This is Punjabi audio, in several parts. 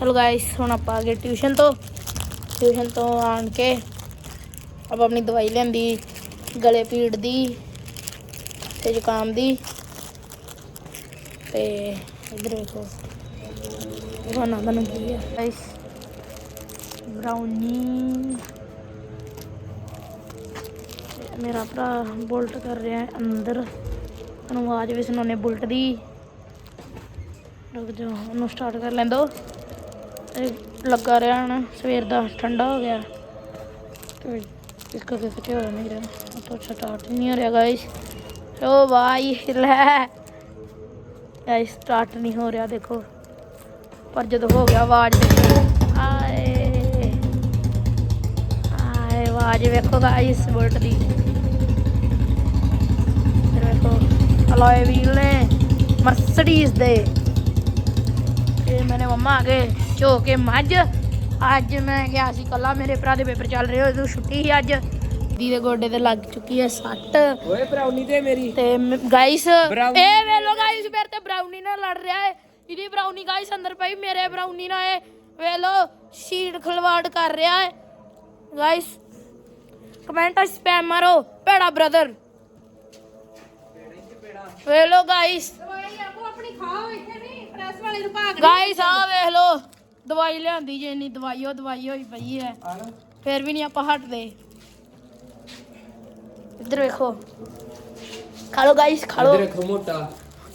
ਹੈਲੋ ਗਾਇਸ ਹੁਣ ਆਪਾਂ ਆ ਗਏ ਟਿਊਸ਼ਨ ਤੋਂ। ਟਿਊਸ਼ਨ ਤੋਂ ਆਣ ਕੇ ਆਪਾਂ ਆਪਣੀ ਦਵਾਈ ਲੈਂਦੀ ਗਲੇ ਪੀੜ ਦੀ ਤੇ ਜ਼ੁਕਾਮ ਦੀ ਤੇ ਇਧਰ ਵੇਖੋ। ਗਾਣਾ ਤੁਹਾਨੂੰ ਕੀ ਹੈ ਗਾਇਸ ਬ੍ਰਾਊਨੀ ਮੇਰਾ ਭਰਾ ਬੁਲਟ ਕਰ ਰਿਹਾ ਹੈ ਅੰਦਰ। ਤੁਹਾਨੂੰ ਆਵਾਜ਼ ਵੀ ਸੁਣਾਉਣੇ ਬੁਲਟ ਦੀ। ਰੁਕ ਜਾਓ, ਉਹਨੂੰ ਸਟਾਰਟ ਕਰ ਲੈਂਦੋ ਲੱਗਾ ਰਿਹਾ ਹੁਣ, ਸਵੇਰ ਦਾ, ਠੰਡਾ ਹੋ ਗਿਆ। ਤੇ ਇਸ ਕਰਕੇ ਕਿਤੇ ਹੋ ਨਹੀਂ ਰਿਹਾ ਤਾਂ ਸਟਾਰਟ ਨਹੀਂ ਹੋ ਰਿਹਾ ਗਾਇਸ ਓ ਭਾਈ ਲੈ। ਗਾਇਸ ਸਟਾਰਟ ਨਹੀਂ ਹੋ ਰਿਹਾ, ਦੇਖੋ। ਪਰ ਜਦੋਂ ਹੋ ਗਿਆ, ਆਵਾਜ਼ ਆਏ ਆਏ ਆਵਾਜ਼ ਵੇਖੋ ਗਾਇਸ ਬੁਲਟ ਦੀ। ਫਿਰ ਵੇਖੋ ਅਲੋਏ ਵੀਲ ਨੇ ਮਰਸੀਡੀਜ਼ ਦੇ। ਤੇ ਮੇਰੇ ਮੰਮਾ ਆ ਗਏ। ਝੋ ਕੇ ਮੱਝ। ਅੱਜ ਮੈਂ ਗਿਆ ਸੀ ਕੱਲਾ ਮੇਰੇ ਭਰਾ ਦੇ ਪੇਪਰ ਚੱਲ ਰਹੇ ਹੋਏ ਛੁੱਟੀ ਸੀ ਅੱਜ। ਦੀ ਦੇ ਗੋਡੇ ਤੇ ਲੱਗ ਚੁੱਕੀ ਹੈ ਸੱਟ। ਓਏ ਬਰਾਉਨੀ ਤੇ ਮੇਰੀ। ਤੇ ਗਾਇਸ। ਇਹ ਵੇਲੋ ਗਾਇਸ ਮੇਰੇ ਤੇ ਬਰਾਊਨੀ ਨਾਲ ਲੜ ਰਿਹਾ ਹੈ ਇਹਦੀ ਬਰਾਊਨੀ ਗਾਇਸ ਅੰਦਰ ਪਈ ਮੇਰੇ ਬਰਾਊਨੀ ਨਾਲ ਇਹ ਵੇਲੋ ਸ਼ੀਟ ਖਲਵਾੜ ਕਰ ਰਿਹਾ ਹੈ ਗਾਇਸ ਕਮੈਂਟ ਸਪੈਮ ਮਾਰੋ ਭੈੜਾ ਬ੍ਰਦਰ ਵੇਲੋ ਗਾਇਸ ਗਾਇਸ ਆ ਵੇਖ ਲੋ ਦਵਾਈ ਲਿਆਂਦੀ ਜੇ ਇੰਨੀ ਦਵਾਈ ਉਹ ਦਵਾਈ ਹੋਈ ਪਈ ਹੈ। ਫਿਰ ਵੀ ਨਹੀਂ ਆਪਾਂ ਹਟਦੇ। ਇੱਧਰ ਵੇਖੋ। ਖਾ ਲੋ ਗਾਇਸ ਖਾ ਲੋ ਇਧਰ ਦੇਖੋ ਮੋਟਾ।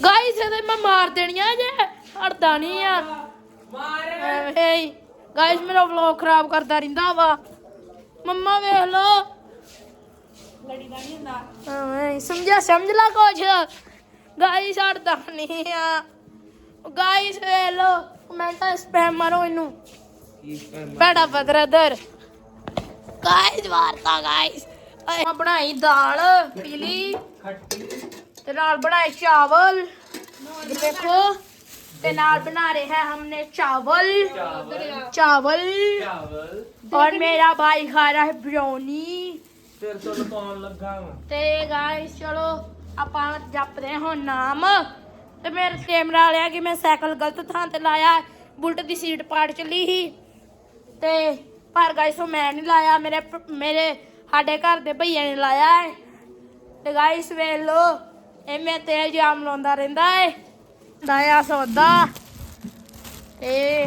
ਗਾਇਸ ਇਹਦੇ ਮੈਂ ਮਾਰ ਦੇਣੀਆਂ ਜੇ। ਹਟਦਾ ਨਹੀਂ ਆ। ਮਾਰ। ਏ ਗਾਇਸ ਮੇਰਾ ਵਲੌਗ ਖਰਾਬ ਕਰਦਾ ਰਹਿੰਦਾ ਵਾ। ਮੰਮਾ ਵੇਖ ਲੋ ਲੜੀ ਦਾ ਨਹੀਂ ਹੁੰਦਾ। ਹਾਂ ਸਮਝਿਆ ਸਮਝ ਲਾ ਕੁਛ। ਗਾਇਸ ਹਟਦਾ ਨਹੀਂ ਆ। ਗਾਇਸ ਵੇਖ ਲੋ ਕਮੈਂਟਾਂ ਸਪੈਮ ਮਾਰੋ ਇਹਨੂੰ ਕੀ ਕਰਨਾ ਭੈੜਾ ਬਦਰਦਰ ਗਾਇਸ ਵਾਰਤਾ ਗਾਇਸ ਮੈਂ ਬਣਾਈ ਦਾਲ ਪੀਲੀ ਖੱਟੀ ਤੇ ਨਾਲ ਬਣਾਏ ਚਾਵਲ ये देखो ਤੇ ਨਾਲ ਬਣਾ ਰਹੇ हैं हमने चावल ਚਾਵਲ चावल ਚਾਵਲ और मेरा भाई खा रहा है ब्राउनी ਫਿਰ ਤੋਂ ਲਪਾਉਣ ਲੱਗਾ ਵਾਂ ਤੇ ਗਾਇਸ ਚਲੋ ਆਪਾਂ ਜਪਦੇ ਹਾਂ ਹੁਣ ਨਾਮ ਤੇ ਮੇਰੇ ਕੈਮਰਾ ਵਾਲਿਆ ਕਿ ਮੈਂ ਸਾਈਕਲ ਗਲਤ ਥਾਂ ਤੇ ਲਾਇਆ, ਬੁਲਟ ਦੀ ਸੀਟ ਪਾੜ ਚੱਲੀ ਸੀ। ਤੇ ਪਰ ਗਾਇਸ ਉਹ ਮੈਂ ਨਹੀਂ ਲਾਇਆ, ਮੇਰੇ ਮੇਰੇ ਸਾਡੇ ਘਰ ਦੇ ਭਈਆ ਨੇ ਲਾਇਆ ਹੈ ਤੇ ਗਾਇਸ ਵੇਖ ਲੋ ਇਹ ਮੈਂ ਤੇਲ ਜਾਮ ਲਾਉਂਦਾ ਰਹਿੰਦਾ ਹੈ ਲਾਇਆ ਸੌਦਾ। ਤੇ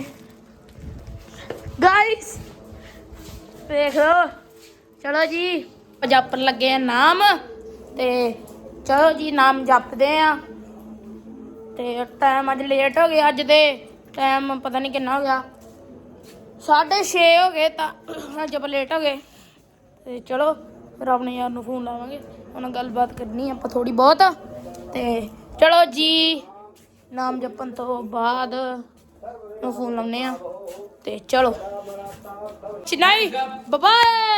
ਗਾਇਸ ਵੇਖ ਲੋ ਚਲੋ ਜੀ ਜਪਣ ਲੱਗੇ ਆ ਨਾਮ। ਤੇ ਚਲੋ ਜੀ, ਨਾਮ ਜਪਦੇ ਆ। ਤੇ ਟਾਈਮ ਅੱਜ ਲੇਟ ਹੋ ਗਿਆ ਅੱਜ ਦੇ। ਟਾਈਮ ਪਤਾ ਨਹੀਂ ਕਿੰਨਾ ਹੋ ਗਿਆ। 6:30 ਹੋ ਗਏ ਤਾਂ ਅੱਜ ਆਪਾਂ ਲੇਟ ਹੋ ਗਏ। ਤੇ ਚਲੋ, ਫਿਰ ਆਪਣੇ ਯਾਰ ਨੂੰ ਫੋਨ ਲਾਵਾਂਗੇ। ਉਹਨਾਂ ਗੱਲਬਾਤ ਕਰਨੀ ਆਪਾਂ ਥੋੜੀ ਬਹੁਤ। ਤੇ ਚਲੋ ਜੀ, ਨਾਮ ਜਪਣ ਤੋਂ ਬਾਅਦ ਨੂੰ ਫੋਨ ਲਾਉਨੇ ਆ। ਤੇ ਚਲੋ। ਚਿਨਾਈ ਬਾਏ